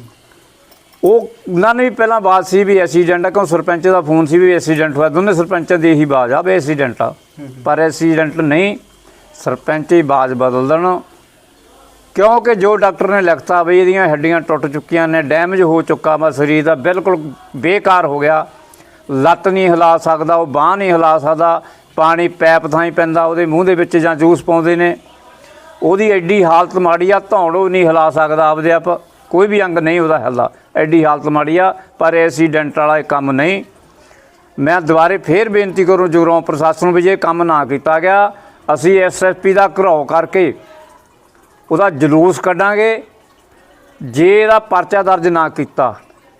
ਉਹ ਉਹਨਾਂ ਨੇ ਵੀ ਪਹਿਲਾਂ ਬਾਤ ਸੀ ਵੀ ਐਕਸੀਡੈਂਟ ਆ, ਕਿਉਂ ਸਰਪੰਚ ਦਾ ਫੋਨ ਸੀ ਵੀ ਐਕਸੀਡੈਂਟ ਹੋਇਆ, ਦੋਨੇ ਸਰਪੰਚਾਂ ਦੀ ਇਹੀ ਬਾਤ ਆ ਵੀ ਐਕਸੀਡੈਂਟ ਆ। ਪਰ ਐਕਸੀਡੈਂਟ ਨਹੀਂ, ਸਰਪੰਚ ਹੀ ਬਾਤ ਬਦਲ ਦੇਣ। ਕਿਉਂਕਿ ਜੋ ਡਾਕਟਰ ਨੇ ਲਿਖਤਾ ਵੀ ਇਹਦੀਆਂ ਹੱਡੀਆਂ ਟੁੱਟ ਚੁੱਕੀਆਂ ਨੇ ਡੈਮੇਜ ਹੋ ਚੁੱਕਾ ਵਾ ਸਰੀਰ ਦਾ, ਬਿਲਕੁਲ ਬੇਕਾਰ ਹੋ ਗਿਆ। ਲੱਤ ਨਹੀਂ ਹਿਲਾ ਸਕਦਾ, ਉਹ ਬਾਹ ਨਹੀਂ ਹਿਲਾ ਸਕਦਾ, ਪਾਣੀ ਪੈਪ ਥਾਂ ਹੀ ਪੈਂਦਾ, ਉਹਦੇ ਮੂੰਹ ਦੇ ਵਿੱਚ ਜਾਂ ਜੂਸ ਪਾਉਂਦੇ ਨੇ। ਉਹਦੀ ਐਡੀ ਹਾਲਤ ਮਾੜੀ ਆ, ਧੌਣ ਨਹੀਂ ਹਿਲਾ ਸਕਦਾ ਆਪਦੇ ਆਪ। ਕੋਈ ਵੀ ਅੰਗ ਨਹੀਂ ਉਹਦਾ ਹਿਲਦਾ। ਐਡੀ ਹਾਲਤ ਮਾੜੀ ਆ, ਪਰ ਐਕਸੀਡੈਂਟ ਵਾਲਾ ਇਹ ਕੰਮ ਨਹੀਂ। ਮੈਂ ਦੁਬਾਰੇ ਫੇਰ ਬੇਨਤੀ ਕਰੂੰ ਜੁਗਰਾਉਂ ਪ੍ਰਸ਼ਾਸਨ ਨੂੰ ਵੀ ਜੇ ਕੰਮ ਨਾ ਕੀਤਾ ਗਿਆ, ਅਸੀਂ ਐਸਐਸਪੀ ਦਾ ਘਰਾਓ ਕਰਕੇ ਉਹਦਾ ਜਲੂਸ ਕੱਢਾਂਗੇ। ਜੇ ਇਹਦਾ ਪਰਚਾ ਦਰਜ ਨਾ ਕੀਤਾ,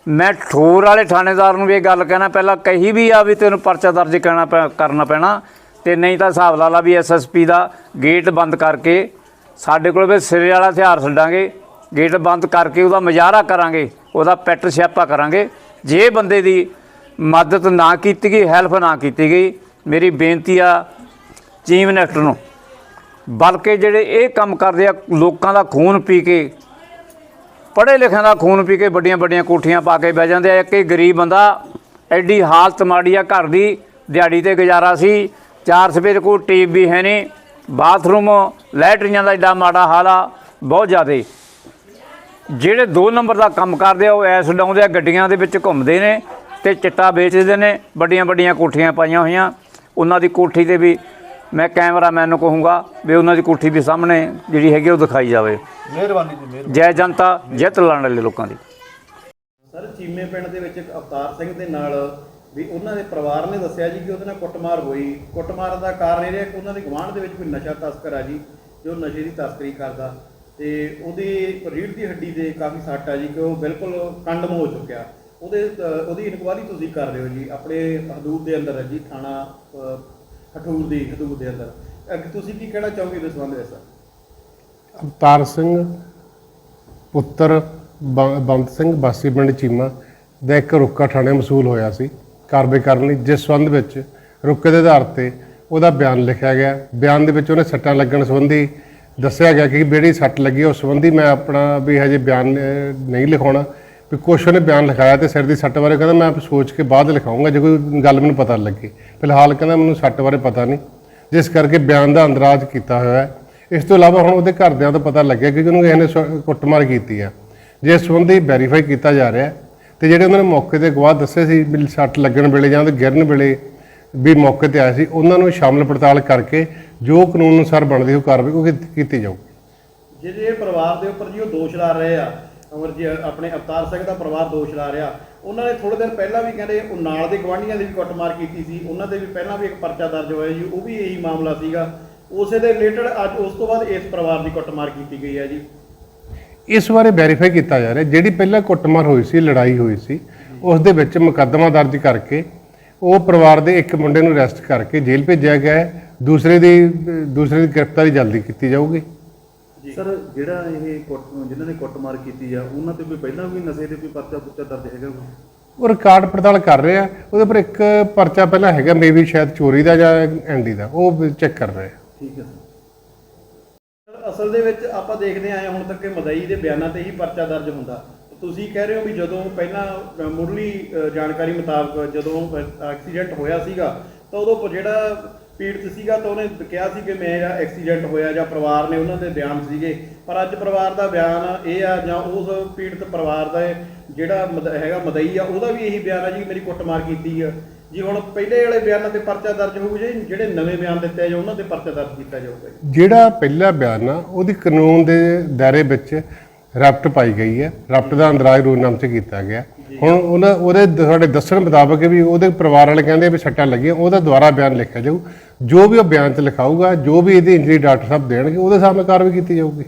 ਮੈਂ ਠੋਰ ਵਾਲੇ ਥਾਣੇਦਾਰ ਨੂੰ ਵੀ ਇਹ ਗੱਲ ਕਹਿਣਾ, ਪਹਿਲਾਂ ਕਹੀ ਵੀ ਆ ਵੀ ਤੈਨੂੰ ਪਰਚਾ ਦਰਜ ਕਰਨਾ ਪੈ- ਕਰਨਾ ਪੈਣਾ, ਤੇ ਨਹੀਂ ਤਾਂ ਹਿਸਾਬ ਲਾ ਲਾ ਵੀ ਐਸਐਸਪੀ ਦਾ ਗੇਟ ਬੰਦ ਕਰਕੇ ਸਾਡੇ ਕੋਲ ਵੀ ਸਿਰੇ ਵਾਲਾ ਹਥਿਆਰ ਛੱਡਾਂਗੇ। ਗੇਟ ਬੰਦ ਕਰਕੇ ਉਹਦਾ ਮੁਜ਼ਾਹਰਾ ਕਰਾਂਗੇ, ਉਹਦਾ ਪੈਟ ਸਿਆਪਾ ਕਰਾਂਗੇ। ਜੇ ਬੰਦੇ ਦੀ ਮਦਦ ਨਾ ਕੀਤੀ ਗਈ, ਹੈਲਪ ਨਾ ਕੀਤੀ ਗਈ, ਮੇਰੀ ਬੇਨਤੀ ਆ ਚੀਫ ਮਿਨਿਸਟਰ ਨੂੰ, ਬਲਕਿ ਜਿਹੜੇ ਇਹ ਕੰਮ ਕਰਦੇ ਆ ਲੋਕਾਂ ਦਾ ਖੂਨ ਪੀ ਕੇ ਪੜ੍ਹੇ ਲਿਖਿਆਂ ਦਾ ਖੂਨ ਪੀ ਕੇ ਵੱਡੀਆਂ ਵੱਡੀਆਂ ਕੋਠੀਆਂ ਪਾ ਕੇ ਬਹਿ ਜਾਂਦੇ ਆ। ਇੱਕ ਹੀ ਗਰੀਬ ਬੰਦਾ, ਐਡੀ ਹਾਲਤ ਮਾੜੀ ਆ, ਘਰ ਦੀ ਦਿਹਾੜੀ ਤੇ ਗੁਜ਼ਾਰਾ ਸੀ, ਚਾਰ ਸਵੇਰ ਕੋਈ ਟੀਵੀ ਵੀ ਹੈ ਨਹੀਂ, ਬਾਥਰੂਮ, ਲੈਟਰੀਆਂ ਦਾ ਐਡਾ ਮਾੜਾ ਹਾਲ ਆ, ਬਹੁਤ ਜ਼ਿਆਦੇ। ਜਿਹੜੇ 2 ਨੰਬਰ ਦਾ ਕੰਮ ਕਰਦੇ ਆ ਉਹ ਐਸ ਡਾਉਂਦੇ ਆ ਗੱਡੀਆਂ ਦੇ ਵਿੱਚ ਘੁੰਮਦੇ ਨੇ ਤੇ ਚਿੱਟਾ ਵੇਚਦੇ ਨੇ ਵੱਡੀਆਂ ਵੱਡੀਆਂ ਕੋਠੀਆਂ ਪਾਈਆਂ ਹੋਈਆਂ। ਉਹਨਾਂ ਦੀ ਕੋਠੀ ਤੇ ਵੀ ਮੈਂ ਕੈਮਰਾਮੈਨ ਨੂੰ ਕਹੂੰਗਾ ਵੀ ਉਹਨਾਂ ਦੀ ਕੋਠੀ ਵੀ ਸਾਹਮਣੇ ਜਿਹੜੀ ਹੈਗੀ ਉਹ ਦਿਖਾਈ ਜਾਵੇ। ਮਿਹਰਬਾਨੀ ਜੀ ਮਿਹਰਬਾਨੀ। ਜੈ ਜਨਤਾ ਜਿੱਤ ਲੈਣ ਵਾਲੇ ਲੋਕਾਂ ਦੀ। ਸਰ ਚੀਮੇ ਪਿੰਡ ਦੇ ਵਿੱਚ ਇੱਕ ਅਵਤਾਰ ਸਿੰਘ ਦੇ ਨਾਲ ਵੀ ਉਹਨਾਂ ਦੇ ਪਰਿਵਾਰ ਨੇ ਦੱਸਿਆ ਜੀ ਕਿ ਉਹਦੇ ਨਾਲ ਕੁੱਟਮਾਰ ਹੋਈ। ਕੁੱਟਮਾਰ ਦਾ ਕਾਰਨ ਇਹ ਰਿਹਾ ਕਿ ਉਹਨਾਂ ਦੇ ਗਵਾਂਢ ਦੇ ਵਿੱਚ ਕੋਈ ਨਸ਼ਾ ਤਸਕਰ ਆ ਜੀ ਜੋ ਨਸ਼ੇ ਦੀ ਤਸਕਰੀ ਕਰਦਾ। ਤੇ ਉਹਦੀ ਰੀੜ ਦੀ ਹੱਡੀ ਦੇ ਕਾਫੀ ਸੱਟ ਆ ਜੀ ਕਿ ਉਹ ਬਿਲਕੁਲ ਕੰਡਮ ਹੋ ਚੁੱਕਿਆ। ਉਹਦੇ ਉਹਦੀ ਇਨਕੁਆਇਰੀ ਤੁਸੀਂ ਕਰ ਰਹੇ ਹੋ ਜੀ ਆਪਣੇ ਹਦੂਦ ਦੇ ਅੰਦਰ ਹੈ ਜੀ ਥਾਣਾ ਅ, ਹਠੂਰ ਦੀ ਹਦੂਦ ਦੇ ਅੰਦਰ। ਤੁਸੀਂ ਕੀ ਕਹਿਣਾ ਚਾਹੋਗੇ ਇਸ ਸੰਬੰਧ ਵਿੱਚ ਸਰ? ਅਵਤਾਰ ਸਿੰਘ ਪੁੱਤਰ ਬ- ਬੰਤ ਸਿੰਘ ਬਾਸੀ ਪਿੰਡ ਚੀਮਾ ਦਾ ਇੱਕ ਰੁੱਕਾ ਥਾਣੇ ਮਸੂਲ ਹੋਇਆ ਸੀ। ਕਾਰਵਾਈ ਕਰਨ ਲਈ ਜਿਸ ਸੰਬੰਧ ਵਿੱਚ ਰੁੱਕੇ ਦੇ ਆਧਾਰ ਤੇ ਉਹਦਾ ਬਿਆਨ ਲਿਖਿਆ ਗਿਆ। ਬਿਆਨ ਦੇ ਵਿੱਚ ਉਹਨੇ ਸੱਟਾਂ ਲੱਗਣ ਸੰਬੰਧੀ ਦੱਸਿਆ ਗਿਆ ਕਿ ਜਿਹੜੀ ਸੱਟ ਲੱਗੀ ਉਸ ਸੰਬੰਧੀ ਮੈਂ ਆਪਣਾ ਵੀ ਹਜੇ ਬਿਆਨ ਨਹੀਂ ਲਿਖਾਉਣਾ। ਵੀ ਕੁਛ ਉਹਨੇ ਬਿਆਨ ਲਿਖਾਇਆ ਤੇ ਸਿਰ ਦੀ ਸੱਟ ਬਾਰੇ ਕਹਿੰਦਾ ਮੈਂ ਸੋਚ ਕੇ ਬਾਅਦ ਲਿਖਾਉਂਗਾ ਜੇ ਕੋਈ ਗੱਲ ਮੈਨੂੰ ਪਤਾ ਲੱਗੀ। ਫਿਲਹਾਲ ਕਹਿੰਦਾ ਮੈਨੂੰ ਸੱਟ ਬਾਰੇ ਪਤਾ ਨਹੀਂ ਜਿਸ ਕਰਕੇ ਬਿਆਨ ਦਾ ਅੰਦਰਾਜ ਕੀਤਾ ਹੋਇਆ ਹੈ। ਇਸ ਤੋਂ ਇਲਾਵਾ ਹੁਣ ਉਹਦੇ ਘਰਦਿਆਂ ਤੋਂ ਪਤਾ ਲੱਗਿਆ ਕਿ ਉਹਨੂੰ ਕਿਸੇ ਨੇ ਸ- ਕੁੱਟਮਾਰ ਕੀਤੀ ਆ। ਜਿਸ ਸੰਬੰਧੀ ਵੈਰੀਫਾਈ ਕੀਤਾ ਜਾ ਰਿਹਾ ਹੈ। ਤੇ ਜਿਹੜੇ ਉਹਨਾਂ ਨੇ ਮੌਕੇ ਤੇ ਗਵਾਹ ਦੱਸੇ ਸੀ ਵੀ ਸੱਟ ਲੱਗਣ ਵੇਲੇ ਜਾਂ ਉਹਦੇ ਗਿਰਨ ਵੇਲੇ ਵੀ ਮੌਕੇ ਤੇ ਆਏ ਸੀ ਉਹਨਾਂ ਨੂੰ ਸ਼ਾਮਲ ਪੜਤਾਲ ਕਰਕੇ ਜੋ ਕਾਨੂੰਨ ਅਨੁਸਾਰ ਬਣਦੀ ਉਹ ਕਾਰਵਾਈ ਉਹ ਕੀਤੀ- ਕੀਤੀ ਜਾਊਗੀ। ਜਿਹੜੇ ਪਰਿਵਾਰ ਦੇ ਉੱਪਰ ਜੀ ਉਹ ਦੋਸ਼ ਲਾ ਰਹੇ ਆ ਅਮਰ ਜੀ ਆਪਣੇ ਅਵਤਾਰ ਸਿੰਘ ਦਾ ਪਰਿਵਾਰ ਦੋਸ਼ ਲਾ ਰਿਹਾ ਉਹਨਾਂ ਨੇ ਥੋੜੇ ਦਿਨ ਪਹਿਲਾਂ ਵੀ ਕਹਿੰਦੇ ਉਹ ਨਾਲ ਦੇ ਗਵਾਂਢੀਆਂ ਦੀ ਵੀ ਕੁੱਟਮਾਰ ਕੀਤੀ ਸੀ ਉਹਨਾਂ ਦੇ ਵੀ ਪਹਿਲਾਂ ਵੀ ਇੱਕ ਪਰਚਾ ਦਰਜ ਹੋਇਆ ਜੀ ਉਹ ਵੀ ਇਹੀ ਮਾਮਲਾ ਸੀਗਾ। ਉਸੇ ਦੇ ਰਿਲੇਟਡ ਅੱਜ ਉਸ ਤੋਂ ਬਾਅਦ ਇਸ ਪਰਿਵਾਰ ਦੀ ਕੁੱਟਮਾਰ ਕੀਤੀ ਗਈ ਹੈ ਜੀ। ਇਸ ਬਾਰੇ ਵੈਰੀਫਾਈ ਕੀਤਾ ਜਾ ਰਿਹਾ ਜਿਹੜੀ ਪਹਿਲਾਂ ਕੁੱਟਮਾਰ ਹੋਈ ਸੀ ਲੜਾਈ ਹੋਈ ਸੀ ਉਸ ਦੇ ਵਿੱਚ ਮੁਕੱਦਮਾ ਦਰਜ ਕਰਕੇ ਉਹ ਪਰਿਵਾਰ ਦੇ ਇੱਕ ਮੁੰਡੇ ਨੂੰ ਅਰੈਸਟ ਕਰਕੇ ਜੇਲ੍ਹ ਭੇਜਿਆ ਗਿਆ ਹੈ। ਦੂਸਰੇ ਦੀ ਦੂਸਰੇ ਦੀ ਗ੍ਰਿਫਤਾਰੀ ਜਲਦੀ ਕੀਤੀ ਜਾਊਗੀ। ਸਰ ਜਿਹੜਾ ਇਹ ਕੁੱਟ- ਜਿਨ੍ਹਾਂ ਨੇ ਕੁੱਟਮਾਰ ਕੀਤੀ ਆ ਉਹਨਾਂ ਤੇ ਕੋਈ ਪਹਿਲਾਂ ਵੀ ਨਸ਼ੇ ਦੇ ਕੋਈ ਪਰਚਾ ਪੁੱਚਾ ਦਰਜ ਹੈਗਾ ਕੋਈ? ਉਹ ਰਿਕਾਰਡ ਪੜਤਾਲ ਕਰ ਰਹੇ ਆ। ਉਹਦੇ ਪਰ ਇੱਕ ਪਰਚਾ ਪਹਿਲਾਂ ਹੈਗਾ ਮੇਬੀ ਸ਼ਾਇਦ ਚੋਰੀ ਦਾ ਜਾਂ ਐਂਡੀ ਦਾ। ਉਹ ਚੈੱਕ ਕਰ ਰਹੇ ਆ। ਠੀਕ ਹੈ ਸਰ। ਅਸਲ ਦੇ ਵਿੱਚ ਆਪਾਂ ਦੇਖਦੇ ਆਏ ਹੁਣ ਤੱਕ ਕਿ ਮਦਈ ਦੇ ਬਿਆਨਾਂ ਤੇ ਹੀ ਪਰਚਾ ਦਰਜ ਹੁੰਦਾ। ਤੁਸੀਂ ਕਹਿ ਰਹੇ ਹੋ ਵੀ ਜਦੋਂ ਪਹਿਲਾਂ ਮੁਰਲੀ ਜਾਣਕਾਰੀ ਮੁਤਾਬਕ ਜਦੋਂ ਐਕਸੀਡੈਂਟ ਹੋਇਆ ਸੀਗਾ, ਤਾਂ ਉਦੋਂ ਜਿਹੜਾ ਪੀੜਤ ਸੀਗਾ ਤਾਂ ਉਹਨੇ ਕਿਹਾ ਸੀ ਕਿ ਮੇਰਾ ਐਕਸੀਡੈਂਟ ਹੋਇਆ ਜਾਂ ਪਰਿਵਾਰ ਨੇ ਉਹਨਾਂ ਦੇ ਬਿਆਨ ਸੀਗੇ। ਪਰ ਅੱਜ ਪਰਿਵਾਰ ਦਾ ਬਿਆਨ ਇਹ ਆ ਜਾਂ ਉਸ ਪੀੜਤ ਪਰਿਵਾਰ ਦਾ ਜਿਹੜਾ ਮਦ- ਹੈਗਾ ਮਦਈ ਆ, ਉਹਦਾ ਵੀ ਇਹੀ ਬਿਆਨ ਆ ਜੀ, ਮੇਰੀ ਕੁੱਟਮਾਰ ਕੀਤੀ ਆ। ਜੀ ਹੁਣ ਪਹਿਲੇ ਵਾਲੇ ਬਿਆਨਾਂ ਤੇ ਪਰਚਾ ਦਰਜ ਹੋਊ ਜੀ, ਜਿਹੜੇ ਨਵੇਂ ਬਿਆਨ ਦਿੱਤੇ ਆ ਉਹਨਾਂ ਤੇ ਪਰਚਾ ਦਰਜ ਕੀਤਾ ਜਾਊਗਾ ਜਿਹੜਾ ਪਹਿਲਾ ਬਿਆਨ ਆ, ਉਹਦੀ ਕਾਨੂੰਨ ਦੇ ਦਾਇਰੇ ਵਿੱਚ ਰਫਟ ਪਾਈ ਗਈ ਹੈ। ਰਫਟ ਦਾ ਅੰਦਰਾਜ ਰੋਜ਼ਨਾਮ ਚ ਕੀਤਾ ਗਿਆ। ਹੁਣ ਉਹਨਾਂ ਉਹਦੇ ਤੁਹਾਡੇ ਦੱਸਣ ਮੁਤਾਬਕ ਵੀ ਉਹਦੇ ਪਰਿਵਾਰ ਵਾਲੇ ਕਹਿੰਦੇ ਵੀ ਸੱਟਾਂ ਲੱਗੀਆਂ, ਉਹਦਾ ਦੁਬਾਰਾ ਬਿਆਨ ਲਿਖਿਆ ਜਾਊ। ਜੋ ਵੀ ਉਹ ਬਿਆਨ 'ਚ ਲਿਖਾਊਗਾ, ਜੋ ਵੀ ਇਹਦੀ ਇੰਜਰੀ ਡਾਕਟਰ ਸਾਹਿਬ ਦੇਣਗੇ, ਉਹਦੇ ਸਾਹਮਣੇ ਕਾਰਵਾਈ ਕੀਤੀ ਜਾਊਗੀ।